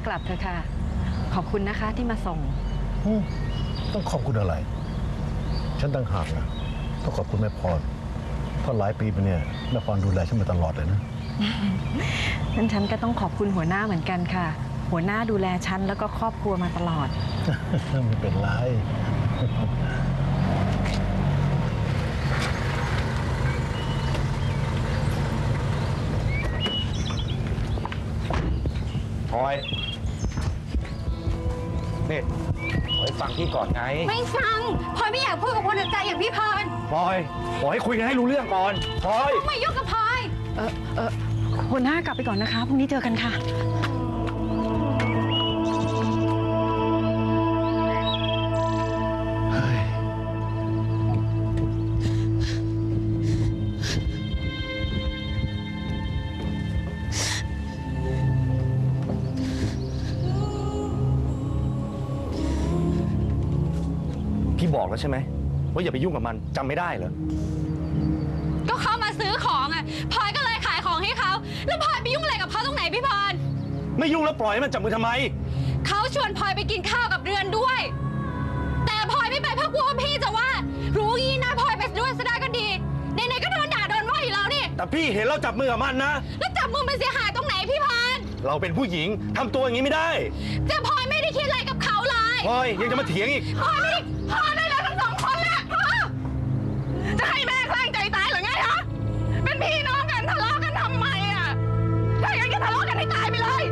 หัวหน้ากลับเถอะค่ะ ขอบคุณนะคะที่มาส่ง อืมต้องขอบคุณอะไร ฉันต่างหากนะต้องขอบคุณแม่พรเพราะหลายปีมาเนี่ยแม่พรดูแลฉันมาตลอดเลยนะ นั้นฉันก็ต้องขอบคุณหัวหน้าเหมือนกันค่ะ หัวหน้าดูแลฉันแล้วก็ครอบครัวมาตลอด ไม่เป็นไร พลอย นี่พลอยฟังพี่ก่อนไงไม่ฟังพลอยไม่อยากพูดกับคนใจอย่างพี่พรพลอยบอกให้คุยกันให้รู้เรื่องก่อนพลอย ไม่ยุ่งกับพลอย เออเออหัวหน้ากลับไปก่อนนะคะพรุ่งนี้เจอกันค่ะ พี่บอกแล้วใช่ไหมว่าอย่าไปยุ่งกับมันจำไม่ได้เหรอ ก็เขามาซื้อของอะพลอยก็เลยขายของให้เขา แล้วพลอยไปยุ่งอะไรกับเขาตรงไหนพี่พรไม่ยุ่งแล้วปล่อยให้มันจับมือทำไม เขาชวนพลอยไปกินข้าวกับเรือนด้วย แต่พลอยไม่ไปเพราะกลัวว่าพี่จะว่า รู้งี้นะพลอยไปด้วยซะได้ก็ดีไหนๆก็โดนด่าโดนว่าอยู่แล้วนี่ แต่พี่เห็นเราจับมือกับมันนะ แล้วจับมือมันเสียหายตรงไหนพี่พรเราเป็นผู้หญิงทำตัวอย่างนี้ไม่ได้ แต่พลอย พลอยยังจะมาเถียงอีกพลอยไม่ได้พอได้แล้วทั้งสองคนแหละพ่อจะให้แม่คลั่งใจตายหรือไงฮะเป็นพี่น้องกันทะเลาะกันทำไมอะถ้าอย่างนั้นก็ทะเลาะกันให้ตายไปเลย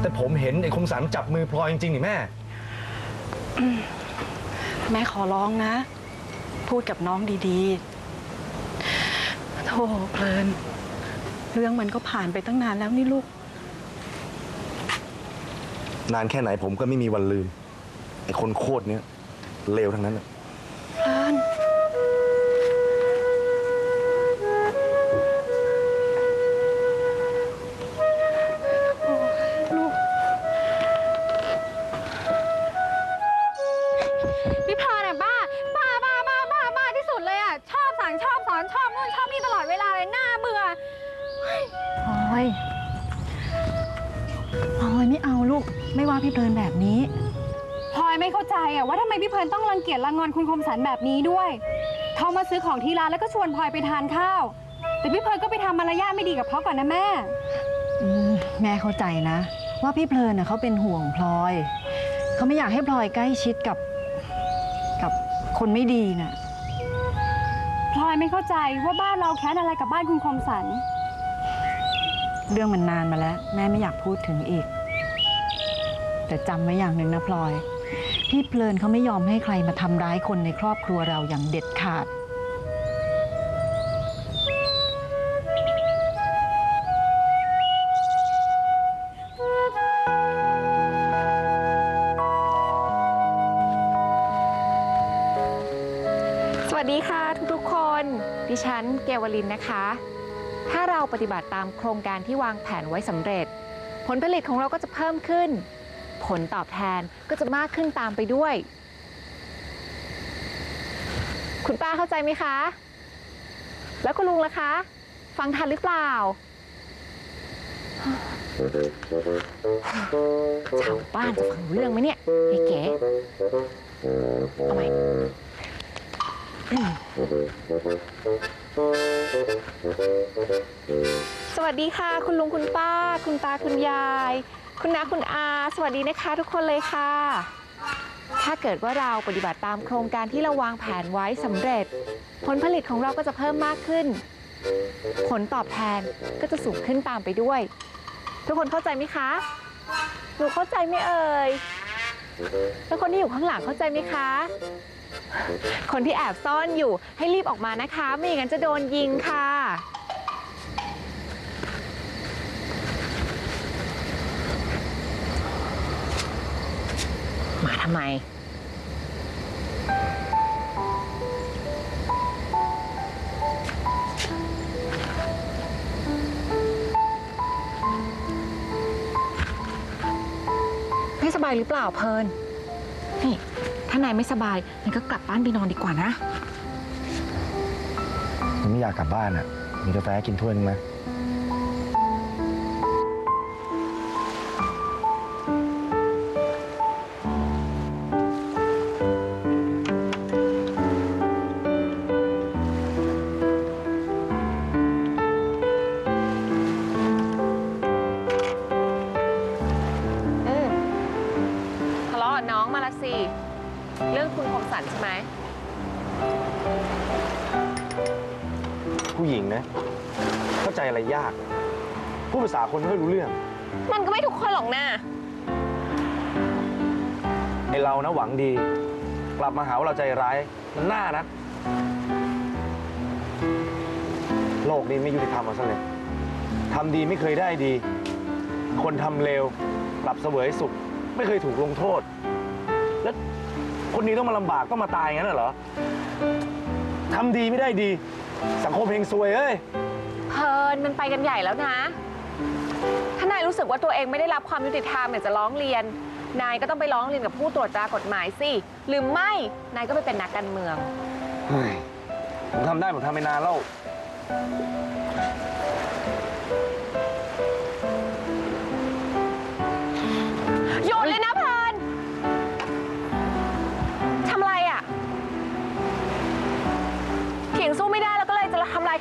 แต่ผมเห็นไอ้คมสันจับมือพลอยจริงๆนี่แม่ แม่ขอร้องนะ พูดกับน้องดีๆโธ่เพลิน เรื่องมันก็ผ่านไปตั้งนานแล้วนี่ลูก นานแค่ไหนผมก็ไม่มีวันลืม ไอ้คนโคตรเนี้ยเลวทั้งนั้นน่ะ พลอยพลอยไม่เอาลูก ไม่ว่าพี่เพลินแบบนี้ พลอยไม่เข้าใจอะว่าทำไมพี่เพลินต้องรังเกียจรังงอนคุณคมสันแบบนี้ด้วยเขามาซื้อของที่ร้านแล้วก็ชวนพลอยไปทานข้าว แต่พี่เพลินก็ไปทำมารยาทไม่ดีกับเขาก่อนนะแม่ อืมแม่เข้าใจนะ ว่าพี่เพลินน่ะเขาเป็นห่วงพลอย เขาไม่อยากให้พลอยใกล้ชิดกับกับคนไม่ดีน่ะ พลอยไม่เข้าใจว่าบ้านเราแค้นอะไรกับบ้านคุณคมสัน เรื่องมันนานมาแล้ว แม่ไม่อยากพูดถึงอีก แต่จำไว้อย่างหนึ่งนะพลอย พี่เพลินเขาไม่ยอมให้ใครมาทำร้ายคนในครอบครัวเราอย่างเด็ดขาด สวัสดีค่ะทุกๆคน ดิฉันเกวลินนะคะ ถ้าเราปฏิบัติตามโครงการที่วางแผนไว้สำเร็จ ผลผลิตของเราก็จะเพิ่มขึ้น ผลตอบแทนก็จะมากขึ้นตามไปด้วย คุณป้าเข้าใจไหมคะ แล้วคุณลุงล่ะคะ ฟังทันหรือเปล่าชาวบ้านจะฟังรู้เรื่องไหมเนี่ยไอ้เก๋เอาใหม่ สวัสดีค่ะ คุณลุงคุณป้า คุณตาคุณยาย คุณน้าคุณอา สวัสดีนะคะทุกคนเลยค่ะ ถ้าเกิดว่าเราปฏิบัติตามโครงการที่เราวางแผนไว้สำเร็จ ผลผลิตของเราก็จะเพิ่มมากขึ้น ผลตอบแทนก็จะสูงขึ้นตามไปด้วย ทุกคนเข้าใจไหมคะหนูเข้าใจไหมเอ่ยแล้วคนที่อยู่ข้างหลังเข้าใจไหมคะ คนที่แอบซ่อนอยู่ให้รีบออกมานะคะ ไม่อย่างนั้นจะโดนยิงค่ะ มาทำไม ไม่สบายหรือเปล่าเพลิน นี่ ถ้านายไม่สบายนายก็กลับบ้านไปนอนดีกว่านะ ผมไม่อยากกลับบ้านอะ มีกาแฟกินถ้วยนึงไหม ผู้หญิงนะ เข้าใจอะไรยากพูดภาษาคนไม่ค่อยรู้เรื่อง มันก็ไม่ทุกคนหรอกนะไอเรานะหวังดี กลับมาหาว่าเราใจร้ายมันน่านะโลกนี้ไม่ยุติธรรมเอาซะเลยทำดีไม่เคยได้ดี คนทำเลวกลับเสวยสุข ไม่เคยถูกลงโทษ แล้วคนนี้ต้องมาลำบากต้องมาตายงั้นน่ะเหรอทำดีไม่ได้ดี สังคมเฮงซวยเอ้ยเพลินมันไปกันใหญ่แล้วนะ ถ้านายรู้สึกว่าตัวเองไม่ได้รับความยุติธรรมอยากจะร้องเรียน นายก็ต้องไปร้องเรียนกับผู้ตรวจตรากฎหมายสิ หรือไม่ นายก็ไปเป็นนักการเมือง เฮ้ยผมทำได้ผมทำไปนานแล้ว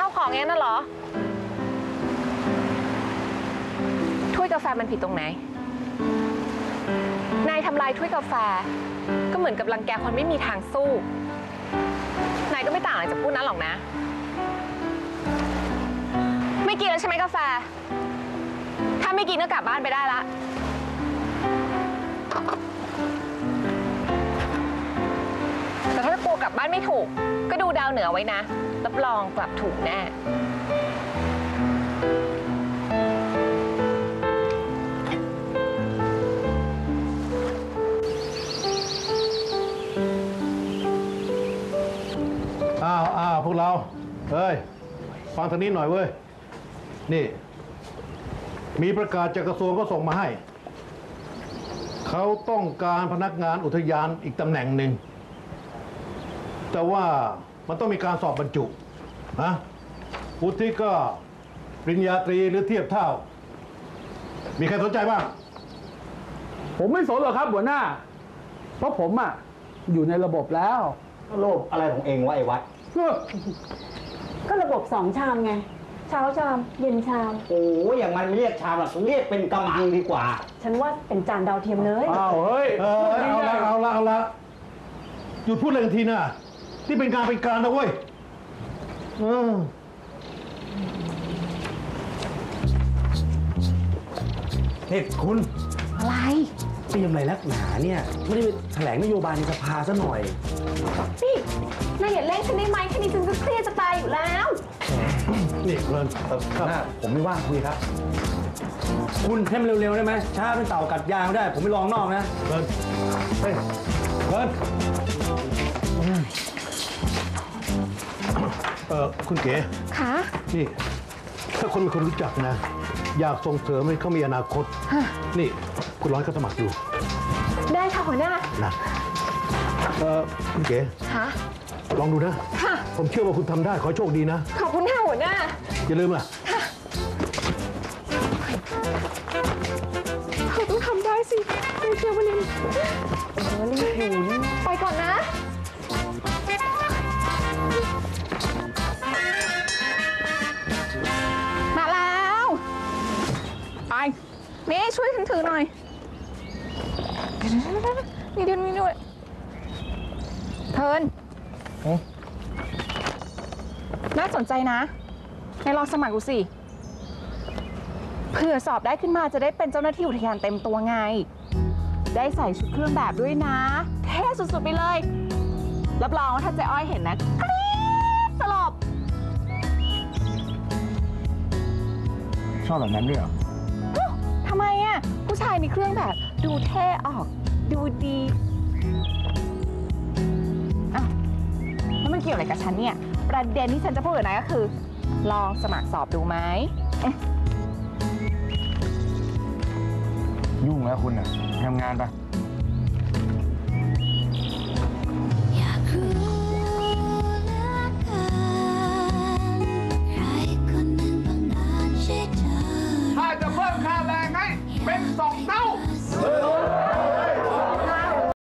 ข้าวขององนั้นน่ะเหรอ ถ้วยกาแฟมันผิดตรงไหน นายทำลายถ้วยกาแฟ ก็เหมือนกับรังแกคนไม่มีทางสู้ นายก็ไม่ต่างอะไรจากพูดนั้นหรอกนะ ไม่กินแล้วใช่ไหมกาแฟ ถ้าไม่กินก็กลับบ้านไปได้ละแต่ถ้ากลัวกลับบ้านไม่ถูก ก็ดูดาวเหนือไว้นะ รับรองกลับถูกแน่ อ้าวอ้าวพวกเรา เฮ้ย ฟังทางนี้หน่อยเว้ย นี่ มีประกาศจากกระทรวงก็ส่งมาให้ เขาต้องการพนักงานอุทยานอีกตำแหน่งหนึ่ง แต่ว่า มันต้องมีการสอบบรรจุนะวุฒิก็ปริญญาตรีหรือเทียบเท่า มีใครสนใจบ้าง ผมไม่สนหรอกครับหัวหน้า เพราะผมอะอยู่ในระบบแล้วโลกอะไรของเองวะไอ้วัด ก็ระบบสองชามไง เช้าชาม เย็นชาม โอ้ยอย่างมันเรียกชามหรอกเรียกเป็นกำมังดีกว่า ฉันว่าเป็นจานดาวเทียมเลย อ้าวเฮ้ย เออเอาละเอาละเอาละหยุดพูดเลยทันทีนะ ที่เป็นการเป็นการนะเว้ยเออเฮ้ยคุณอะไร เตรียมอะไรนักหนาเนี่ย ไม่ได้ไปแถลงนโยบายในสภาซะหน่อยนี่นายอย่าเล่นฉันได้ไหมแค่นี้ฉันก็เครียดจะตายอยู่แล้ว นี่เพลินหน้าผมไม่ว่างคุยครับ คุณให้มันเร็วๆได้ไหมช้าเป็นเต่ากัดยางได้ ผมไม่ลองนอกนะเพลินเฮ้ยเพลิน ออคุณเก๋ค่ะนี่ ถ้าคนเป็นคนรู้จักนะ อยากส่งเสริมให้เขามีอนาคต นี่คุณร้อยเขาสมัครอยู่ได้ค่ะหัวหน้านะเออคุณเก๋ค่ะลองดูนะ ค่ะ ผมเชื่อว่าคุณทำได้ขอให้โชคดีนะ ขอบคุณค่ะหัวหน้า อย่าลืมล่ะเธอต้องทำได้สิไม่เชื่อวันนี้เออรีบอยู่นี่ไปก่อนนะ นี่ช่วยฉันถือหน่อยนี่ด้วยนี่ด้วยเทิร์นน่าสนใจนะไหนลองสมัครดูสิเผื่อสอบได้ขึ้นมาจะได้เป็นเจ้าหน้าที่อุทยานเต็มตัวไง ได้ใส่ชุดเครื่องแบบด้วยนะ เท่สุดๆไปเลย รับรองว่าถ้าเจ๊อ้อยเห็นนะกรี๊ดสลบ ชอบแบบนั้นด้วยเหรออุ๊ยทำไมอะ ผู้ชายในเครื่องแบบ ดูเท่ออก ดูดีอ้าวแล้วมันเกี่ยวอะไรกับฉันเนี่ย ประเด็นที่ฉันจะพูดกับนายก็คือ ลองสมัครสอบดูไหมเอ๊ะยุ่งแล้วคุณอะทำงานไป